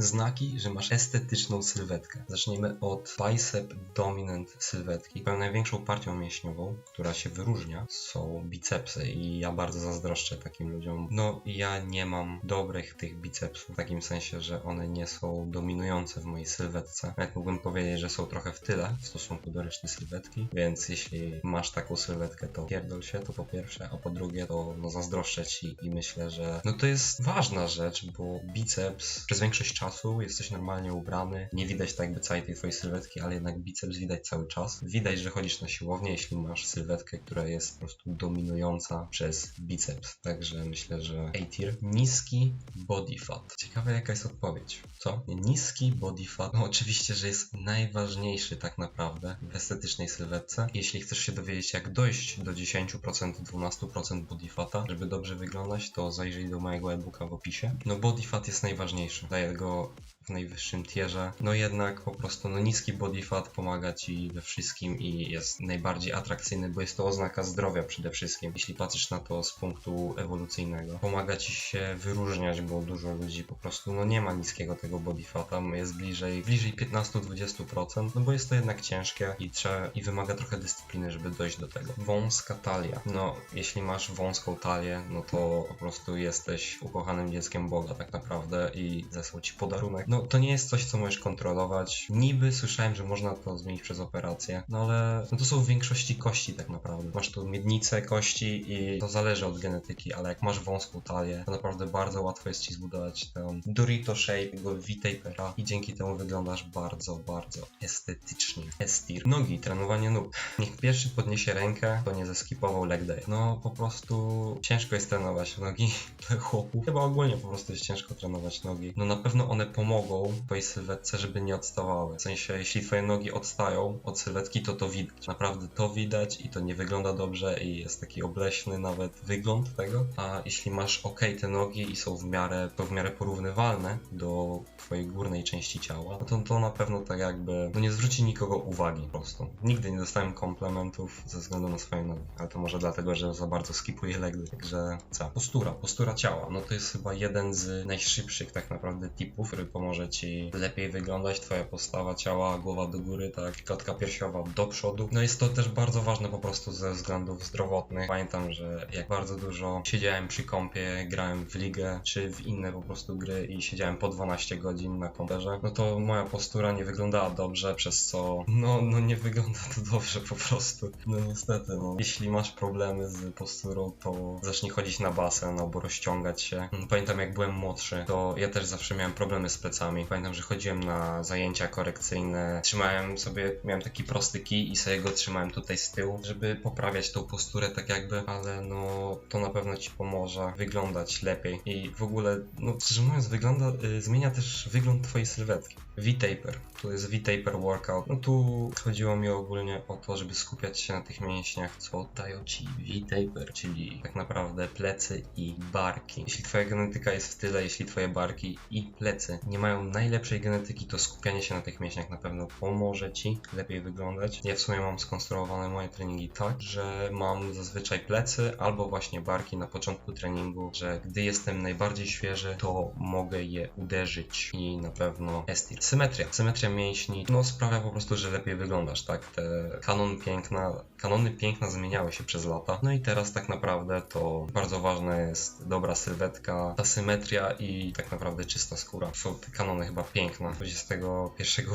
Znaki, że masz estetyczną sylwetkę. Zacznijmy od bicep dominant sylwetki. Twoją największą partią mięśniową, która się wyróżnia, są bicepsy i ja bardzo zazdroszczę takim ludziom. No, ja nie mam dobrych tych bicepsów, w takim sensie, że one nie są dominujące w mojej sylwetce. Nawet mógłbym powiedzieć, że są trochę w tyle w stosunku do reszty sylwetki, więc jeśli masz taką sylwetkę, to pierdol się, to po pierwsze, a po drugie, to no zazdroszczę ci i myślę, że no to jest ważna rzecz, bo biceps przez większość czasu jesteś normalnie ubrany, nie widać tak jakby całej tej twojej sylwetki, ale jednak biceps widać cały czas. Widać, że chodzisz na siłownię, jeśli masz sylwetkę, która jest po prostu dominująca przez biceps. Także myślę, że A-tier. Niski body fat. Ciekawe jaka jest odpowiedź. Co? Niski body fat. No oczywiście, że jest najważniejszy tak naprawdę w estetycznej sylwetce. Jeśli chcesz się dowiedzieć jak dojść do 10%, 12% body fata, żeby dobrze wyglądać, to zajrzyj do mojego e-booka w opisie. No body fat jest najważniejszy. Daję go questo w najwyższym tierze. No jednak po prostu no niski body fat pomaga ci we wszystkim i jest najbardziej atrakcyjny, bo jest to oznaka zdrowia przede wszystkim. Jeśli patrzysz na to z punktu ewolucyjnego, pomaga ci się wyróżniać, bo dużo ludzi po prostu no nie ma niskiego tego body fata, jest bliżej bliżej 15-20%, no bo jest to jednak ciężkie i trzeba i wymaga trochę dyscypliny, żeby dojść do tego. Wąska talia. No, jeśli masz wąską talię, no to po prostu jesteś ukochanym dzieckiem Boga tak naprawdę i zesłał ci podarunek. No to nie jest coś, co możesz kontrolować. Niby słyszałem, że można to zmienić przez operację, no ale no to są w większości kości tak naprawdę. Masz tu miednicę kości i to zależy od genetyki, ale jak masz wąską talię, to naprawdę bardzo łatwo jest ci zbudować tę Dorito shape, jego V-tapera i dzięki temu wyglądasz bardzo, bardzo estetycznie. Estir. Nogi, trenowanie nóg. Niech pierwszy podniesie rękę, to nie zeskipował leg day. No po prostu ciężko jest trenować nogi dla chłopów. Chyba ogólnie po prostu jest ciężko trenować nogi. No na pewno one pomogą twojej sylwetce, żeby nie odstawały. W sensie, jeśli twoje nogi odstają od sylwetki, to to widać. Naprawdę to widać i to nie wygląda dobrze i jest taki obleśny nawet wygląd tego. A jeśli masz ok te nogi i są w miarę, to w miarę porównywalne do twojej górnej części ciała, no to to na pewno tak jakby, no nie zwróci nikogo uwagi po prostu. Nigdy nie dostałem komplementów ze względu na swoje nogi, ale to może dlatego, że za bardzo skipuję legdy. Także co? Postura, postura ciała, no to jest chyba jeden z najszybszych tak naprawdę tipów, który pomoże ci lepiej wyglądać, twoja postawa ciała, głowa do góry, tak, klatka piersiowa do przodu. No jest to też bardzo ważne po prostu ze względów zdrowotnych. Pamiętam, że jak bardzo dużo siedziałem przy kompie, grałem w ligę, czy w inne po prostu gry i siedziałem po 12 godzin na komputerze, no to moja postura nie wyglądała dobrze, przez co no, no nie wygląda to dobrze po prostu. No niestety, no. Jeśli masz problemy z posturą, to zacznij chodzić na basen albo rozciągać się. Pamiętam jak byłem młodszy, to ja też zawsze miałem problemy z plecami. Pamiętam, że chodziłem na zajęcia korekcyjne, trzymałem sobie, miałem taki prosty kij i sobie go trzymałem tutaj z tyłu, żeby poprawiać tą posturę tak jakby, ale no to na pewno ci pomoże wyglądać lepiej i w ogóle, no szczerze mówiąc, wygląda, y, zmienia też wygląd twojej sylwetki. V-taper, to jest V-taper workout. No tu chodziło mi ogólnie o to, żeby skupiać się na tych mięśniach, co dają ci V-taper, czyli tak naprawdę plecy i barki. Jeśli twoja genetyka jest w tyle, jeśli twoje barki i plecy nie mają najlepszej genetyki, to skupianie się na tych mięśniach na pewno pomoże ci lepiej wyglądać. Ja w sumie mam skonstruowane moje treningi tak, że mam zazwyczaj plecy albo właśnie barki na początku treningu, że gdy jestem najbardziej świeży, to mogę je uderzyć i na pewno estir. Symetria. Symetria mięśni, no sprawia po prostu, że lepiej wyglądasz, tak? Te kanon piękna, kanony piękna zmieniały się przez lata. No i teraz tak naprawdę to bardzo ważna jest dobra sylwetka, ta symetria i tak naprawdę czysta skóra. Są te kanony chyba piękna XXI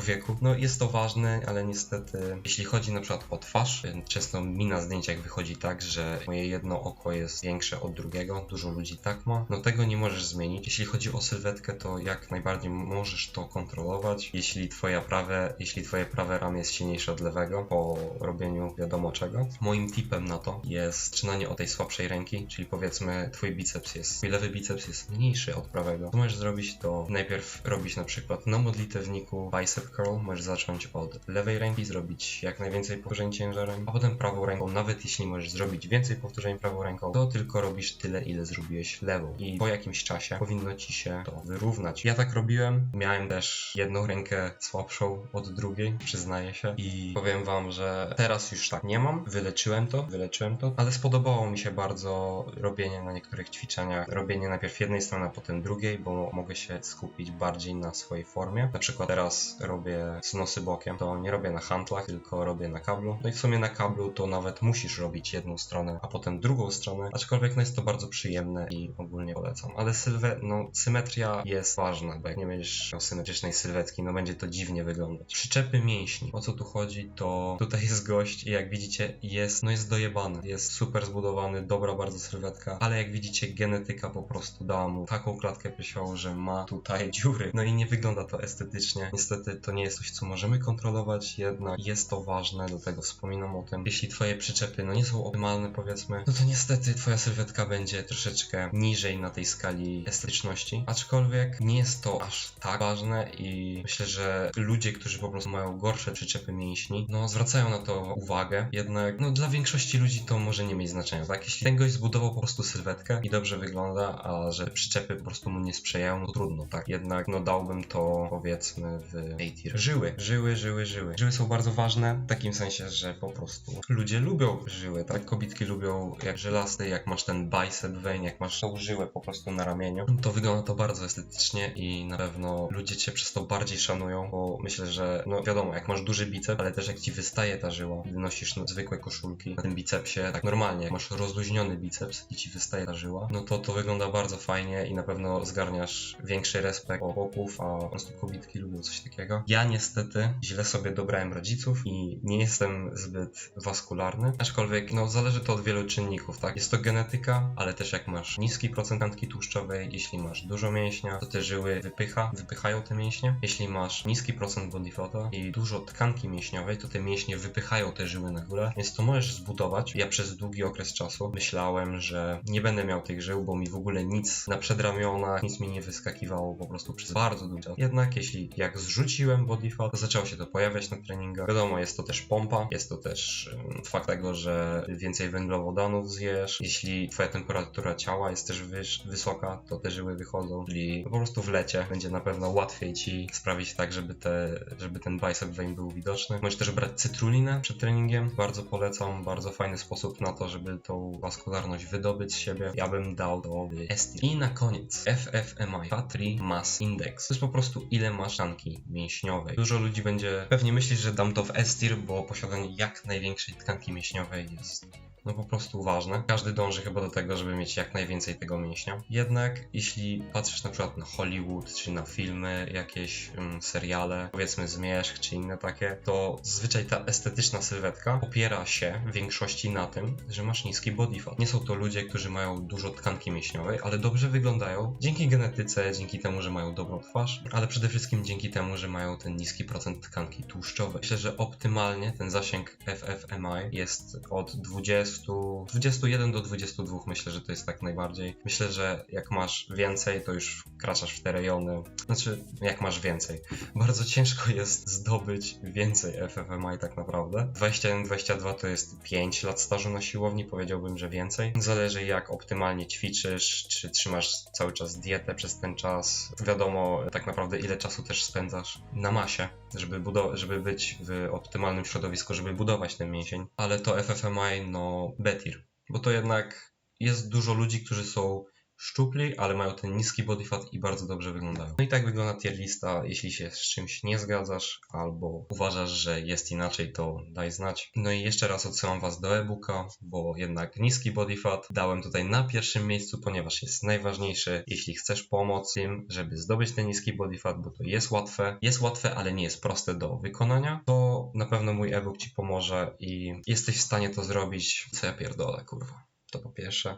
wieku. No jest to ważne, ale niestety jeśli chodzi na przykład o twarz, często mi na zdjęciach wychodzi tak, że moje jedno oko jest większe od drugiego, dużo ludzi tak ma, no tego nie możesz zmienić. Jeśli chodzi o sylwetkę, to jak najbardziej możesz to kontrolować. Jeśli twoja prawe, jeśli twoje prawe ramię jest silniejsze od lewego po robieniu wiadomo czego. Moim tipem na to jest trzymanie o tej słabszej ręki, czyli powiedzmy twój biceps jest, twój lewy biceps jest mniejszy od prawego. Co możesz zrobić to najpierw robić na przykład na modlitewniku bicep curl, możesz zacząć od lewej ręki, zrobić jak najwięcej powtórzeń ciężarem, a potem prawą ręką, nawet jeśli możesz zrobić więcej powtórzeń prawą ręką, to tylko robisz tyle, ile zrobiłeś lewą. I po jakimś czasie powinno ci się to wyrównać. Ja tak robiłem, miałem też jedną rękę słabszą od drugiej, przyznaję się. I powiem wam, że teraz już tak nie mam. Wyleczyłem to, wyleczyłem to, ale spodobało mi się bardzo robienie na niektórych ćwiczeniach. Robienie najpierw jednej strony, a potem drugiej, bo mogę się skupić bardziej bardziej na swojej formie. Na przykład teraz robię znosy bokiem, to nie robię na handlach, tylko robię na kablu. No i w sumie na kablu to nawet musisz robić jedną stronę, a potem drugą stronę, aczkolwiek no jest to bardzo przyjemne i ogólnie polecam. Ale sylwe, no symetria jest ważna, bo jak nie będziesz miał symetrycznej sylwetki, no będzie to dziwnie wyglądać. Przyczepy mięśni. O co tu chodzi, to tutaj jest gość i jak widzicie jest, no jest dojebany. Jest super zbudowany, dobra bardzo sylwetka, ale jak widzicie genetyka po prostu dała mu taką klatkę piersiową, że ma tutaj dziury. No i nie wygląda to estetycznie. Niestety to nie jest coś, co możemy kontrolować, jednak jest to ważne, do tego wspominam o tym. Jeśli twoje przyczepy no nie są optymalne powiedzmy, no to niestety twoja sylwetka będzie troszeczkę niżej na tej skali estetyczności, aczkolwiek nie jest to aż tak ważne i myślę, że ludzie, którzy po prostu mają gorsze przyczepy mięśni, no zwracają na to uwagę, jednak no dla większości ludzi to może nie mieć znaczenia, tak? Jeśli ten gość zbudował po prostu sylwetkę i dobrze wygląda, a że przyczepy po prostu mu nie sprzyjają, no trudno, tak? Jednak no dałbym to powiedzmy w A-tier. Żyły, żyły, żyły, żyły. Żyły są bardzo ważne w takim sensie, że po prostu ludzie lubią żyły, tak? Kobietki lubią jak żelazny, jak masz ten bicep vein, jak masz tą żyłę po prostu na ramieniu, to wygląda to bardzo estetycznie i na pewno ludzie cię przez to bardziej szanują, bo myślę, że no wiadomo, jak masz duży bicep, ale też jak ci wystaje ta żyła, gdy nosisz no, zwykłe koszulki na tym bicepsie, tak normalnie, jak masz rozluźniony biceps i ci wystaje ta żyła, no to to wygląda bardzo fajnie i na pewno zgarniasz większy respekt chłopaków, a po prostu kobietki lubią coś takiego. Ja niestety źle sobie dobrałem rodziców i nie jestem zbyt waskularny, aczkolwiek no zależy to od wielu czynników, tak? Jest to genetyka, ale też jak masz niski procent tkanki tłuszczowej, jeśli masz dużo mięśnia, to te żyły wypycha, wypychają te mięśnie. Jeśli masz niski procent body fata i dużo tkanki mięśniowej, to te mięśnie wypychają te żyły na górę, więc to możesz zbudować. Ja przez długi okres czasu myślałem, że nie będę miał tych żył, bo mi w ogóle nic na przedramionach, nic mi nie wyskakiwało po prostu przez bardzo czas. Jednak jeśli jak zrzuciłem body fat, to zaczęło się to pojawiać na treningach. Wiadomo, jest to też pompa, jest to też um, fakt tego, że więcej węglowodanów zjesz. Jeśli twoja temperatura ciała jest też wyż, wysoka, to te żyły wychodzą, czyli po prostu w lecie będzie na pewno łatwiej ci sprawić tak, żeby, te, żeby ten bicep vein był widoczny. Możesz też brać cytrulinę przed treningiem, bardzo polecam, bardzo fajny sposób na to, żeby tą waskularność wydobyć z siebie. Ja bym dał to w S-tier. I na koniec FFMI, Fatty Mass Index. To jest po prostu ile masz tkanki mięśniowej. Dużo ludzi będzie pewnie myśleć, że dam to w S-tier, bo posiadanie jak największej tkanki mięśniowej jest no po prostu ważne. Każdy dąży chyba do tego, żeby mieć jak najwięcej tego mięśnia. Jednak jeśli patrzysz na przykład na Hollywood, czy na filmy, jakieś um, seriale, powiedzmy Zmierzch, czy inne takie, to zazwyczaj ta estetyczna sylwetka opiera się w większości na tym, że masz niski body fat. Nie są to ludzie, którzy mają dużo tkanki mięśniowej, ale dobrze wyglądają dzięki genetyce, dzięki temu, że mają dobrą twarz, ale przede wszystkim dzięki temu, że mają ten niski procent tkanki tłuszczowej. Myślę, że optymalnie ten zasięg FFMI jest od 20 20, 21 do 22 myślę, że to jest tak najbardziej. Myślę, że jak masz więcej, to już wkraczasz w te rejony. Znaczy, jak masz więcej. Bardzo ciężko jest zdobyć więcej FFMI tak naprawdę. 21-22 to jest 5 lat stażu na siłowni, powiedziałbym, że więcej. Zależy jak optymalnie ćwiczysz, czy trzymasz cały czas dietę przez ten czas. Wiadomo tak naprawdę ile czasu też spędzasz na masie, żeby, żeby być w optymalnym środowisku, żeby budować ten mięsień. Ale to FFMI, no Betir, bo to jednak jest dużo ludzi, którzy są szczupli, ale mają ten niski body fat i bardzo dobrze wyglądają. No i tak wygląda tier lista. Jeśli się z czymś nie zgadzasz albo uważasz, że jest inaczej, to daj znać. No i jeszcze raz odsyłam Was do e-booka, bo jednak niski body fat dałem tutaj na pierwszym miejscu, ponieważ jest najważniejszy. Jeśli chcesz pomoc tym, żeby zdobyć ten niski body fat, bo to jest łatwe, jest łatwe, ale nie jest proste do wykonania, to na pewno mój e-book Ci pomoże i jesteś w stanie to zrobić. Co ja pierdolę, kurwa. To po pierwsze.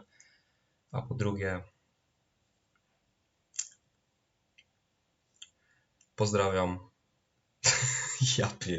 A po drugie, pozdrawiam. ja pier...